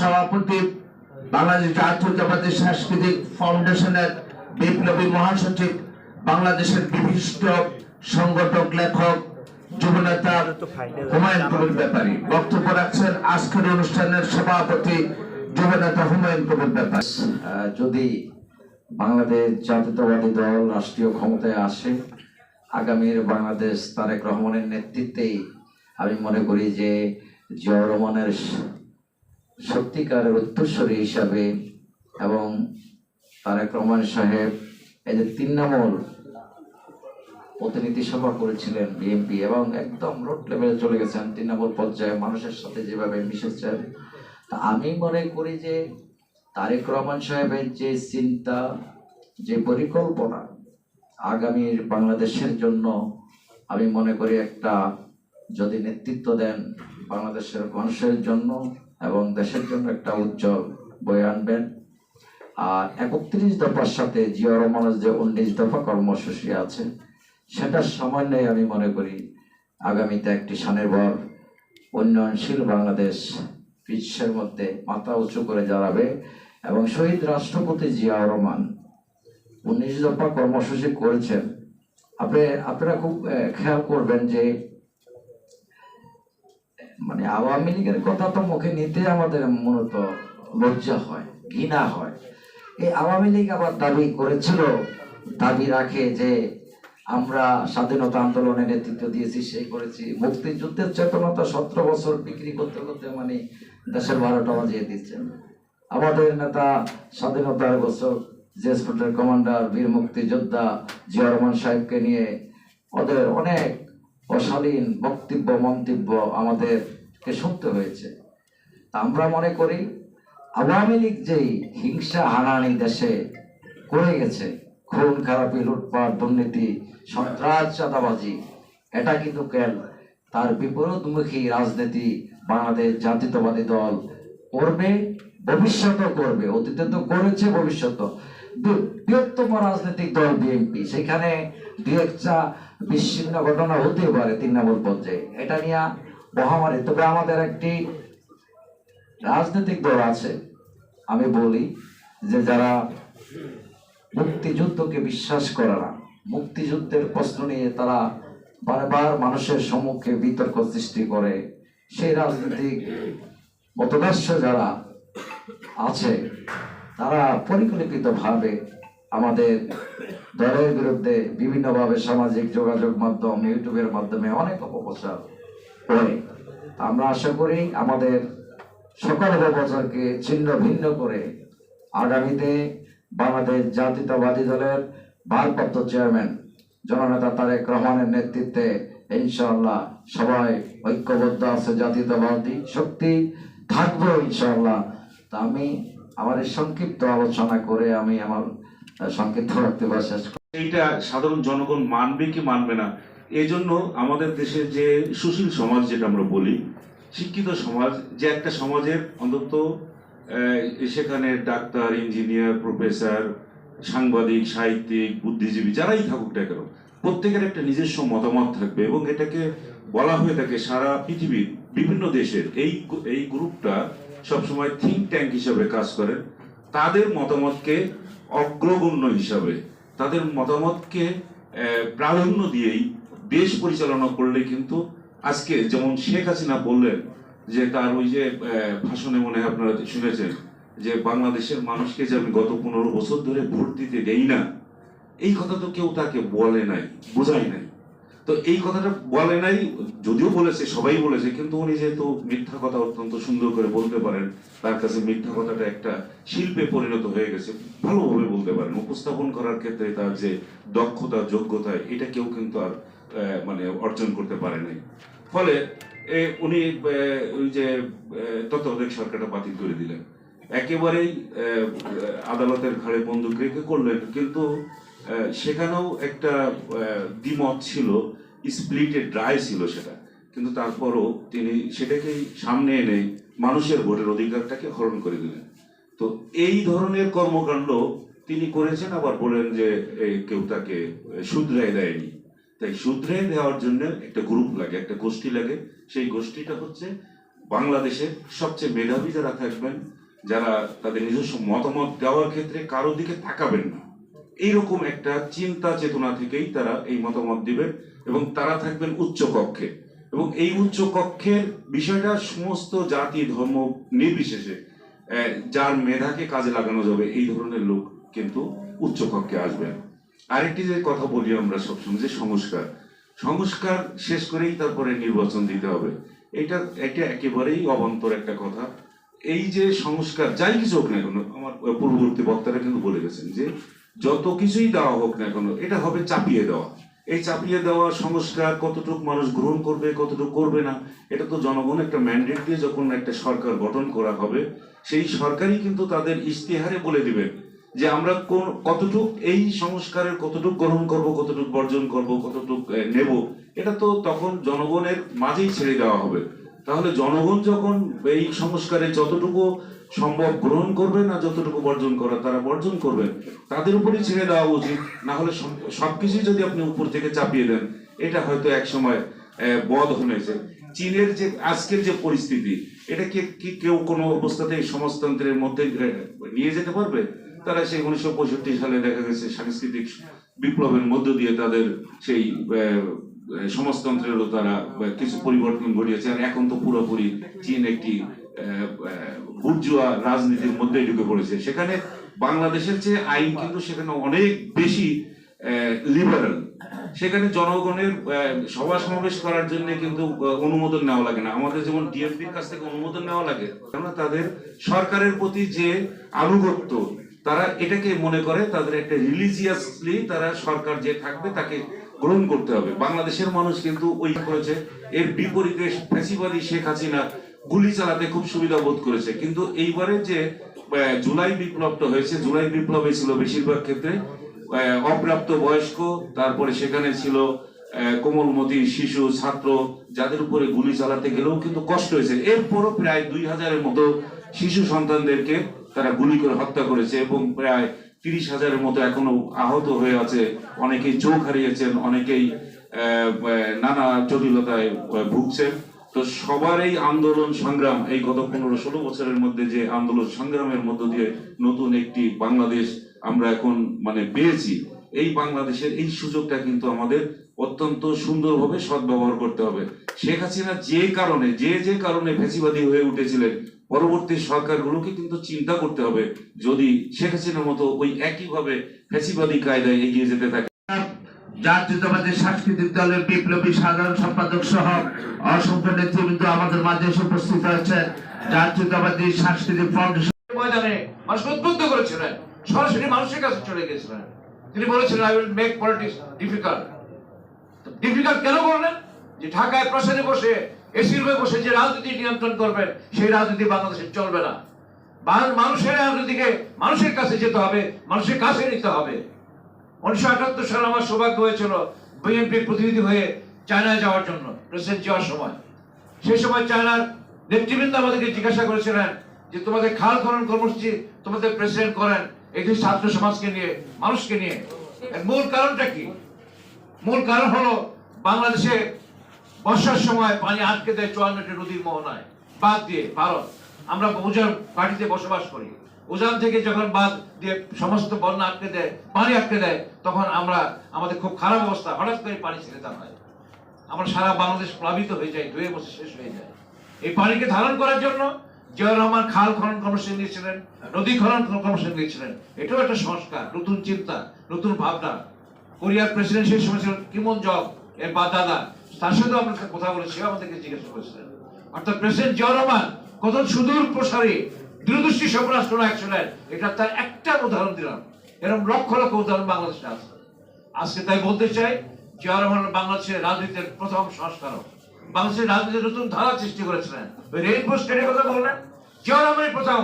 সভাপতি বাংলাদেশ জাতীয়তাবাদী সাংস্কৃতিক ফাউন্ডেশনের বিপ্লবী মহাসচিব, বাংলাদেশের বিশিষ্ট সংগঠক, লেখক, যুবনেতা হুমায়ুন কবির বক্তব্য রাখছেন আজকের অনুষ্ঠানের সভাপতি যুবনেতা হুমায়ুন কবির যদি বাংলাদেশ জাতীয়তাবাদী দল রাষ্ট্রীয় ক্ষমতায় আসে, আগামীর বাংলাদেশ তারেক রহমানের নেতৃত্বেই আমি মনে করি যে জিয়াউর রহমানের সত্যিকারের উত্তরস্বরী হিসাবে এবং তারেক রহমান সাহেব এই যে তিন নম্বর প্রতিনিধি সভা করেছিলেন বিএনপি এবং একদম রোড লেভেলে চলে গেছেন তৃণমূল পর্যায়ে মানুষের সাথে যেভাবে মিশেছেন, তা আমি মনে করি যে তারেক রহমান সাহেবের যে চিন্তা, যে পরিকল্পনা আগামীর বাংলাদেশের জন্য, আমি মনে করি একটা যদি নেতৃত্ব দেন বাংলাদেশের মানুষের জন্য এবং দেশের জন্য একটা উজ্জ্বল বয়ে আনবেন। আর একত্রিশ দফার সাথে জিয়া রহমানের যে উনিশ দফা কর্মসূচি আছে, সেটার সমন্বয়ে আমি মনে করি আগামীতে একটি স্বনির্ভর, উন্নয়নশীল বাংলাদেশ বিশ্বের মধ্যে মাথা উঁচু করে দাঁড়াবে এবং শহীদ রাষ্ট্রপতি জিয়া রহমান উনিশ দফা কর্মসূচি করেছেন। আপনি, আপনারা খুব খেয়াল করবেন যে মানে আওয়ামী লীগের কথা তো মুখে নিতে আমাদের মূলত লজ্জা হয়, ঘৃণা হয়। এই আওয়ামী লীগ আবার দাবি করেছিল, দাবি রাখে যে আমরা স্বাধীনতা আন্দোলনে নেতৃত্ব দিয়েছি, সেই করেছি। মুক্তিযুদ্ধের চেতনতা সতেরো বছর বিক্রি করতে করতে মানে দেশের বারোটা বাজিয়ে দিচ্ছেন আমাদের নেতা স্বাধীনতার বছর জেস কমান্ডার, বীর মুক্তিযোদ্ধা জিয়া রহমান সাহেবকে নিয়ে ওদের অনেক অশালীন বক্তব্য, মন্তব্য আমাদেরকে শুনতে হয়েছে। আমরা মনে করি, আওয়ামী লীগ যেই হিংসা হানানি দেশে করে গেছে, খুন, খারাপি, লুটপাট, দুর্নীতি, সন্ত্রাস, চাঁদাবাজি, এটা কিন্তু কেন? তার বিপরীতমুখী রাজনীতি বাংলাদেশ জাতীয়তাবাদী দল করবে, ভবিষ্যতেও করবে, অতীতে তো করেছে ভবিষ্যৎ বৃহত্তম রাজনৈতিক দল বিএনপি, সেখানে দু একটা বিচ্ছিন্ন ঘটনা হতে পারে তৃণমূল পর্যায়ে। এটা নিয়ে মহামারী, তবে আমাদের একটি রাজনৈতিক দল আছে। আমি বলি যে যারা মুক্তিযুদ্ধকে বিশ্বাস করে না, মুক্তিযুদ্ধের প্রশ্ন নিয়ে তারা বারবার মানুষের সম্মুখে বিতর্ক সৃষ্টি করে, সেই রাজনৈতিক মতদর্শ যারা আছে, তারা পরিকল্পিতভাবে আমাদের দলের বিরুদ্ধে বিভিন্নভাবে সামাজিক যোগাযোগ মাধ্যম, ইউটিউবের মাধ্যমে অনেক অপপ্রচার করে আমরা আশা করি আমাদের সকল অপপ্রচারকে ছিন্ন ভিন্ন করে আগামীতে বাংলাদেশ জাতীয়তাবাদী দলের ভারপ্রাপ্ত চেয়ারম্যান জননেতা তারেক রহমানের নেতৃত্বে ইনশাআল্লাহ সবাই ঐক্যবদ্ধ আছে, জাতীয়তাবাদী শক্তি থাকব ইনশাআল্লাহ। তা আমি আমার সংক্ষিপ্ত আলোচনা করে আমি আমার সংক্ষিপ্ত বক্তব্য শেষ এইটা সাধারণ জনগণ মানবে কি মানবে না এই জন্য আমাদের দেশে যে সুশীল সমাজ যেটা আমরা বলি, শিক্ষিত সমাজ, যে একটা সমাজের অন্তত সেখানে ডাক্তার, ইঞ্জিনিয়ার, প্রফেসর, সাংবাদিক, সাহিত্যিক, বুদ্ধিজীবী, যারাই থাকুক না কেন, প্রত্যেকের একটা নিজস্ব মতামত থাকবে এবং এটাকে বলা হয়ে থাকে সারা পৃথিবীর বিভিন্ন দেশের। এই এই গ্রুপটা সবসময় থিঙ্ক ট্যাঙ্ক হিসাবে কাজ করে। তাদের মতামতকে অগ্রগণ্য হিসাবে তাদের মতামতকে প্রাধান্য দিয়েই দেশ পরিচালনা করলে কিন্তু আজকে যেমন শেখ হাসিনা বললেন যে তার ওই যে ভাষণে মনে হয় আপনারা শুনেছেন যে বাংলাদেশের মানুষকে যে আমি গত পনেরো বছর ধরে ভোট দিতে দেই না, এই কথা তো কেউ তাকে বলে নাই বোঝাই নাই। তো এই কথাটা বলে নাই, যদিও বলেছে, সবাই বলেছে, কিন্তু উনি যেহেতু মিথ্যা কথা অত্যন্ত সুন্দর করে বলতে পারেন, তার কাছে মিথ্যা কথাটা একটা শিল্পে পরিণত হয়ে গেছে, ভালোভাবে বলতে পারেন। উপস্থাপন করার ক্ষেত্রে তার যে দক্ষতা, যোগ্যতা, এটা কেউ কিন্তু আর মানে অর্জন করতে পারে নাই। ফলে উনি ওই যে তত্ত্বাবধায়ক সরকারটা বাতিল করে দিলেন। একেবারেই আদালতের ঘাড়ে বন্দুক রেখে করলেন, কিন্তু সেখানেও একটা দ্বিমত ছিল স্প্লিটেড ড্রাই ছিল সেটা। কিন্তু তারপরও তিনি সেটাকেই সামনে এনে মানুষের ভোটের অধিকারটাকে হরণ করে দিলেন। তো এই ধরনের কর্মকাণ্ড তিনি করেছেন, আবার বলেন যে কেউ তাকে শুধরাই দেয়নি। তাই শুধরে দেওয়ার জন্য একটা গ্রুপ লাগে, একটা গোষ্ঠী লাগে। সেই গোষ্ঠীটা হচ্ছে বাংলাদেশের সবচেয়ে মেধাবী যারা থাকবেন, যারা তাদের নিজস্ব মতামত দেওয়ার ক্ষেত্রে কারও দিকে তাকাবেন না। এইরকম একটা চিন্তা চেতনা থেকেই তারা এই মতামত দিবেন এবং তারা থাকবেন উচ্চ কক্ষে। এবং এই উচ্চ কক্ষের বিষয়টা সমস্ত জাতি, ধর্ম নির্বিশেষে যার মেধাকে কাজে লাগানো যাবে, এই ধরনের লোক কিন্তু উচ্চ কক্ষে আসবেন আরেকটি যে কথা বলি আমরা সবসময়, যে সংস্কার। সংস্কার শেষ করেই তারপরে নির্বাচন দিতে হবে। এটা এটা একেবারেই অবান্তর একটা কথা। এই যে সংস্কার, যাই কিছু হোক না কেন, আমার পূর্ববর্তী বক্তারা কিন্তু বলে গেছেন যে যত কিছুই দেওয়া হোক না কেন, এটা হবে চাপিয়ে দেওয়া। এই চাপিয়ে দেওয়া সংস্কার কতটুকু মানুষ গ্রহণ করবে, কতটুকু করবে না, এটা তো জনগণ একটা ম্যান্ডেট দিয়ে যখন একটা সরকার গঠন করা হবে, সেই সরকারই কিন্তু তাদের ইশতেহারে বলে দিবেন যে আমরা কোন, কতটুক এই সংস্কারের কতটুক গ্রহণ করব, কতটুক বর্জন করব, কতটুক নেব, এটা তো তখন জনগণের মাঝেই ছেড়ে দেওয়া হবে। তাহলে জনগণ যখন এই সংস্কারে যতটুকু সম্ভব গ্রহণ করবে না যতটুকু বর্জন করা তারা বর্জন করবেন তাদের উপরই ছেড়ে দেওয়া উচিত। না হলে সব- সবকিছুই যদি আপনি উপর থেকে চাপিয়ে দেন, এটা হয়তো এক সময় বধ হয়েছে। চীনের যে আজকের যে পরিস্থিতি, এটা কি কেউ কোনো অবস্থাতে সমাজতন্ত্রের মধ্যে নিয়ে যেতে পারবে? তারা সেই উনিশশো পঁয়ষট্টি সালে দেখা গেছে সাংস্কৃতিক বিপ্লবের মধ্য দিয়ে তাদের সেই সমাজতন্ত্রেরও তারা কিছু পরিবর্তন ঘটিয়েছে। আর এখন তো পুরোপুরি চীন একটি বুর্জুয়া রাজনীতির মধ্যে ঢুকে পড়েছে। সেখানে বাংলাদেশের চেয়ে আইন কিন্তু সেখানে অনেক বেশি লিবারাল সেখানে জনগণের সভা সমাবেশ করার জন্য কিন্তু অনুমোদন নেওয়া লাগে না। আমাদের যেমন ডিএমপির কাছ থেকে অনুমোদন নেওয়া লাগে, কেননা তাদের সরকারের প্রতি যে আনুগত্য, তারা এটাকে মনে করে তাদের একটা রিলিজিয়াসলি তারা সরকার যে থাকবে তাকে গ্রহণ করতে হবে। বাংলাদেশের মানুষ কিন্তু ওই করেছে। এর বিপরীতে ফ্যাসিবাদী শেখ হাসিনা গুলি চালাতে খুব সুবিধা বোধ করেছে। কিন্তু এইবারে যে জুলাই বিপ্লবটা হয়েছে, জুলাই বিপ্লবে ছিল বেশিরভাগ ক্ষেত্রে অপ্রাপ্ত বয়স্ক, তারপরে সেখানে ছিল কোমলমতি শিশু, ছাত্র, যাদের উপরে গুলি চালাতে গেলেও কিন্তু কষ্ট হয়েছে। এরপরও প্রায় দুই হাজারের মতো শিশু সন্তানদেরকে তারা গুলি করে হত্যা করেছে এবং প্রায় তিরিশ হাজারের মতো এখনও আহত হয়ে আছে। অনেকেই চোখ হারিয়েছেন, অনেকেই নানা জটিলতায় ভুগছেন। তো সবার এই আন্দোলন সংগ্রাম এই গত পনেরো ষোলো বছরের মধ্যে যে আন্দোলন সংগ্রামের মধ্য দিয়ে নতুন একটি বাংলাদেশ আমরা এখন মানে পেয়েছি, এই বাংলাদেশের এই সুযোগটা কিন্তু আমাদের অত্যন্ত সুন্দরভাবে সদ্ব্যবহার করতে হবে। শেখ হাসিনা যে কারণে, যে যে কারণে ফেসিবাদী হয়ে উঠেছিলেন, পরবর্তী সরকারগুলোকে কিন্তু চিন্তা করতে হবে, যদি শেখ হাসিনার মতো ওই একইভাবে ফেসিবাদী কায়দায় এগিয়ে যেতে থাকে। জাতীয়তাবাদী সাংস্কৃতিক দলের বিপ্লবী সাধারণ সম্পাদক সহ অসংখ্য নেতৃবৃন্দ আমাদের মাঝে এসে উপস্থিত হয়েছে জাতীয়তাবাদী সাংস্কৃতিক ফাউন্ডেশন ময়দানে মানুষ উদ্বুদ্ধ করেছিলেন। সরাসরি মানুষের কাছে চলে গেছিলেন। তিনি বলেছিলেন I will make politics difficult difficult কেন করলেন যে ঢাকায় প্রসাদে বসে, এসির হয়ে বসে যে রাজনীতি নিয়ন্ত্রণ করবেন, সেই রাজনীতি বাংলাদেশে চলবে না। মানুষের রাজনীতিকে মানুষের কাছে যেতে হবে, মানুষের কাছে নিতে হবে। উনিশশো আটাত্তর সালে আমার সৌভাগ্য হয়েছিল বিএনপির প্রতিনিধি হয়ে চায়নায় যাওয়ার জন্য, প্রেসিডেন্ট যাওয়ার সময়। সেই সময় চায়নার নেতৃবৃন্দ আমাদেরকে জিজ্ঞাসা করেছিলেন যে, তোমাদের খাল খনন কর্মসূচি তোমাদের প্রেসিডেন্ট করেন এই ছাত্র সমাজকে নিয়ে, মানুষকে নিয়ে? মূল কারণটা কি? মূল কারণ হলো বাংলাদেশে বর্ষার সময় পানি আটকে দেয় চুয়ান্নটি নদীর মোহনায়, বাদ দিয়ে ভারত। আমরা উজান পার্টিতে বসবাস করি। উজান থেকে যখন বাদ দিয়ে সমস্ত বন্যা আটকে দেয়, পানি আটকে দেয়, তখন আমরা, আমাদের খুব খারাপ অবস্থা। হঠাৎ করে পানি ছেড়ে দেওয়া হয়। আমরা সারা বাংলাদেশ প্লাবিত হয়ে যায় ধুয়ে বসে শেষ হয়ে যায় এই পানিকে ধারণ করার জন্য জিয়াউর রহমান খাল খনন কর্মসূচি দিয়েছিলেন নদী খনন কর্মসূচি দিয়েছিলেন এটাও একটা সংস্কার, নতুন চিন্তা, নতুন ভাবনা। কোরিয়ার প্রেসিডেন্ট সেই সময় ছিলেন কিমন জব এর বা দাদা। তার সাথেও আমরা কথা বলেছি আমাদেরকে জিজ্ঞাসা করেছিলেন। অর্থাৎ প্রেসিডেন্ট জিয়াউর রহমান কত সুদূর প্রসারী, দূরদৃষ্টি স্বপ্রাষ্ট্র নায়ক ছিলেন। এটা তার একটা উদাহরণ দিলাম। এরকম লক্ষ লক্ষ উদাহরণ বাংলাদেশে আছে। আজকে তাই বলতে চাই জিয়া রহমান বাংলাদেশের রাজনীতির প্রথম সংস্কারক। বাংলাদেশের রাজনীতির নতুন ধারা সৃষ্টি করেছিলেন। রেইনবো স্টেটের কথা বললেন? জিয়া রহমানই প্রথম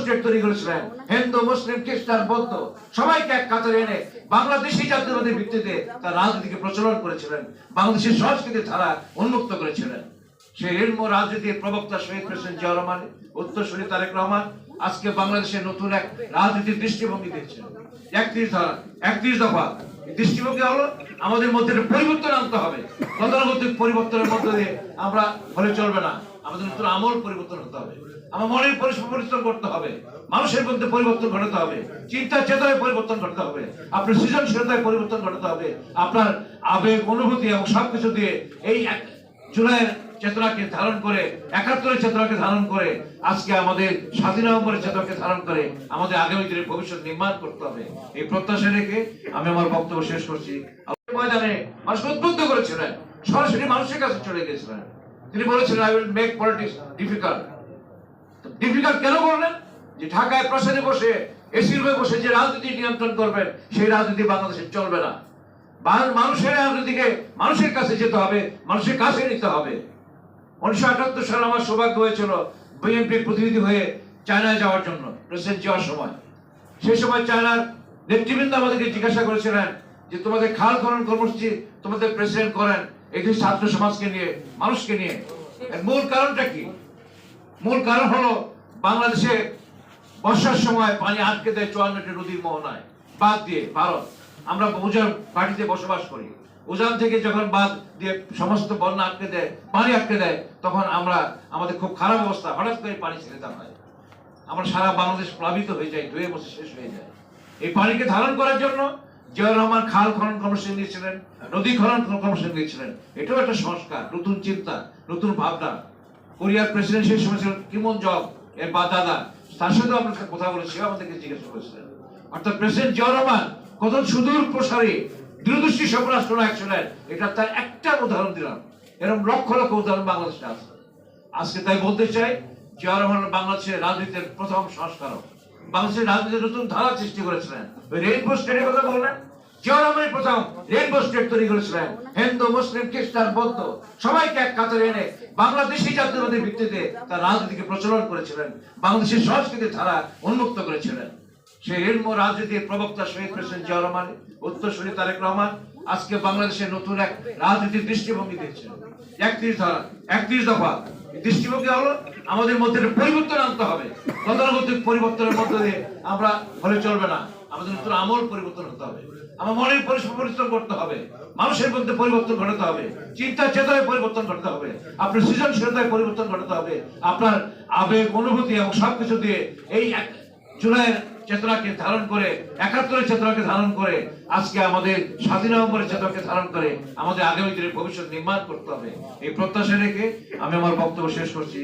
স্টেট তৈরি করেছিলেন। হিন্দু, মুসলিম, খ্রিস্টান, বৌদ্ধ, সবাইকে এক কাতারে এনে বাংলাদেশি জাতীয়বাদের ভিত্তিতে তার রাজনীতিকে প্রচলন করেছিলেন। বাংলাদেশের সংস্কৃতির ধারা উন্মুক্ত করেছিলেন। সেই রেলমো রাজনীতির প্রবক্তা শহীদ প্রেসিডেন্ট জিয়া রহমান উত্তরসূরি তারেক রহমান, আজকে বাংলাদেশের নতুন এক রাজনীতির দৃষ্টিভঙ্গি দিচ্ছেন একত্রিশ ধারা, একত্রিশ দফা দৃষ্টিভঙ্গি হলো, আমাদের মধ্যে পরিবর্তন আনতে হবে। গতানুগতিক পরিবর্তনের মধ্য দিয়ে আমরা হলে চলবে না, আমাদের নতুন আমল পরিবর্তন হতে হবে। আমার মনের পরিশ্রম করতে হবে, মানুষের মধ্যে পরিবর্তন ঘটাতে হবে চিন্তা চেতনায় পরিবর্তন ঘটাতে হবে, আপনার সৃজনশীলতায় পরিবর্তন ঘটাতে হবে, আপনার আবেগ, অনুভূতি এবং সবকিছু দিয়ে এই জুলাইয়ের চেতনাকে ধারণ করে, একাত্তরের চেতনাকে ধারণ করে, আজকে আমাদের স্বাধীন নভেম্বরের চেতনাকে ধারণ করে আমাদের আগামী দিনের ভবিষ্যৎ নির্মাণ করতে হবে। এই প্রত্যাশা রেখে আমি আমার বক্তব্য শেষ করছি। ময়দানে মানুষ উদ্বুদ্ধ করেছিলেন। সরাসরি মানুষের কাছে চলে গেছিলেন তিনি বলেছিলেন I will make politics difficult difficult কেন করলেন যে ঢাকায় প্রসাদে বসে এসির বসে যে রাজনীতি নিয়ন্ত্রণ করবেন, সেই রাজনীতি বাংলাদেশে চলবে না। মানুষের রাজনীতিকে মানুষের কাছে যেতে হবে, মানুষের কাছে নিতে হবে। উনিশশো আটাত্তর সালে আমার সৌভাগ্য হয়েছিল বিএনপির প্রতিনিধি হয়ে চায়নায় যাওয়ার জন্য, প্রেসিডেন্ট যাওয়ার সময়। সেই সময় চায়নার নেতৃবৃন্দ আমাদেরকে জিজ্ঞাসা করেছিলেন যে, তোমাদের খাল খনন কর্মসূচি তোমাদের প্রেসিডেন্ট করেন এটি ছাত্র সমাজকে নিয়ে, মানুষকে নিয়ে। মূল কারণটা কি? মূল কারণ হলো বাংলাদেশে বর্ষার সময় পানি আটকে দেয় চুয়ান্নটি নদীর মোহনায়। বাদ দিয়ে ভারত। আমরা বহুজন পার্টিতে বসবাস করি। উজান থেকে যখন বাদ দিয়ে সমস্ত বন্যা আটকে দেয়, পানি আটকে দেয়, তখন আমরা, আমাদের খুব খারাপ অবস্থা। হঠাৎ করে পানি ছেড়ে দেওয়া হয়। আমরা সারা বাংলাদেশ প্লাবিত হয়ে যায় ধুয়ে বসে শেষ হয়ে যায়। এই পানিকে ধারণ করার জন্য জিয়াউর রহমান খাল খনন কর্মসূচি নিয়েছিলেন, নদী খনন কর্মসূচি নিয়েছিলেন। এটাও একটা সংস্কার, নতুন চিন্তা, নতুন ভাবনা। কোরিয়ার প্রেসিডেন্ট সেই সময় ছিল কিমন জব এর বা দাদা। তার সাথেও আমরা কথা বলে সেও আমাদেরকে জিজ্ঞাসা করেছিলেন। অর্থাৎ প্রেসিডেন্ট জিয়াউর রহমান কত সুদূর প্রসারী দূরদৃষ্টি স্বপ্রাষ্ট্র নায়ক ছিলেন। এটা তার একটা উদাহরণ দিলাম। এরকম লক্ষ লক্ষ উদাহরণ বাংলাদেশে আছে। আজকে তাই বলতে চাই জিয়া রহমান বাংলাদেশের রাজনীতির প্রথম সংস্কারক। বাংলাদেশের রাজনীতির নতুন ধারা সৃষ্টি করেছিলেন। ওই স্টেটের কথা বললেন? জিয়া রহমানের প্রথম রেইনবো স্টেট তৈরি করেছিলেন। হিন্দু, মুসলিম, খ্রিস্টান, বৌদ্ধ, সবাইকে এক কাতারে এনে বাংলাদেশি জাতীয়তাদের ভিত্তিতে তার রাজনীতিকে প্রচলন করেছিলেন। বাংলাদেশের সংস্কৃতির ধারা উন্মুক্ত করেছিলেন। রাজনীতির প্রবক্তা শহীদ জিয়া রহমান উত্তরসূরি তারেক রহমান, আজকে নতুন এক রাজনীতির দৃষ্টিভঙ্গি দিয়েছেন একত্রিশ ধারা, একত্রিশ দফা। দৃষ্টিভঙ্গি হলো আমাদের মধ্যে পরিবর্তন আনতে হবে। গতানুগতিক পরিবর্তনের মধ্যে দিয়ে আমরা হলে চলবে না। আমাদের নতুন আমল পরিবর্তন হতে হবে। আমার মনের পরিশ্রম করতে হবে। মানুষের মধ্যে পরিবর্তন ঘটাতে হবে। চিন্তা চেতনায় পরিবর্তন ঘটাতে হবে। আপনার সৃজনশীলতায় পরিবর্তন ঘটাতে হবে। আপনার আবেগ, অনুভূতি এবং সবকিছু দিয়ে এই জুলাইয়ের চেতনাকে ধারণ করে, একাত্তরের চেতনাকে ধারণ করে, আজকে আমাদের স্বাধীন নভেম্বরের চেতনাকে ধারণ করে আমাদের আগামী দিনের ভবিষ্যৎ নির্মাণ করতে হবে। এই প্রত্যাশা রেখে আমি আমার বক্তব্য শেষ করছি।